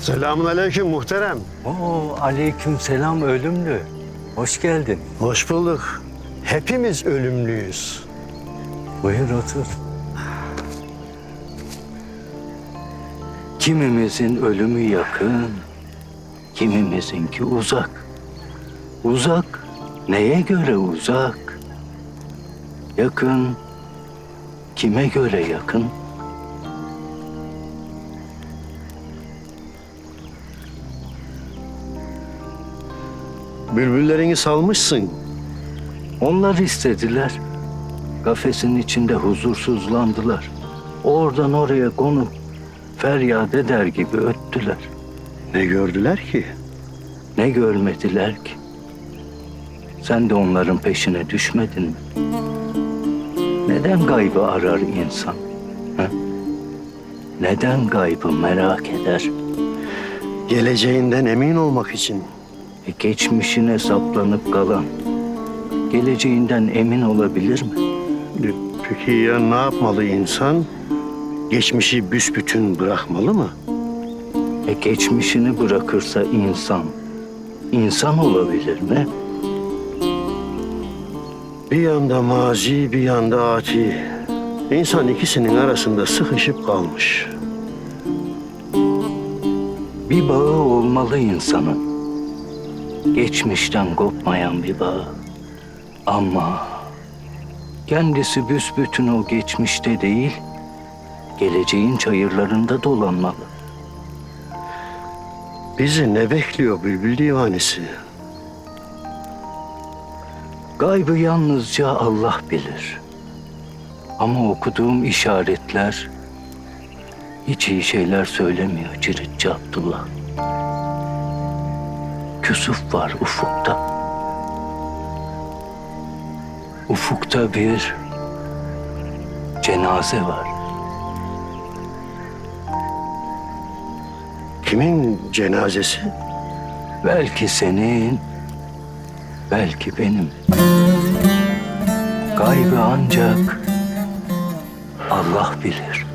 Selamun aleyküm muhterem. Oo, aleyküm selam ölümlü. Hoş geldin. Hoş bulduk. Hepimiz ölümlüyüz. Buyur otur. Kimimizin ölümü yakın, kimimizinki uzak. Uzak, neye göre uzak? Yakın, kime göre yakın? Bülbüllerini salmışsın. Onlar istediler. Kafesin içinde huzursuzlandılar. Oradan oraya konup feryat eder gibi öttüler. Ne gördüler ki? Ne görmediler ki? Sen de onların peşine düşmedin mi? Neden gaybı arar insan? ha? Neden gaybı merak eder? Geleceğinden emin olmak için. Geçmişine saplanıp kalan, geleceğinden emin olabilir mi? E, Peki ya ne yapmalı insan? Geçmişi büsbütün bırakmalı mı? E geçmişini bırakırsa insan, insan olabilir mi? Bir yanda mazi, bir yanda ati. İnsan ikisinin arasında sıkışıp kalmış. Bir bağı olmalı insanın. Geçmişten kopmayan bir bağı. Ama kendisi büsbütün o geçmişte değil, geleceğin çayırlarında dolanmalı. Bizi ne bekliyor bülbül divanesi? Gaybı yalnızca Allah bilir. Ama okuduğum işaretler hiç iyi şeyler söylemiyor Ciritçi Abdullah. Küsuf var ufukta. Ufukta bir cenaze var. Kimin cenazesi? Belki senin, belki benim. Gaybı ancak Allah bilir.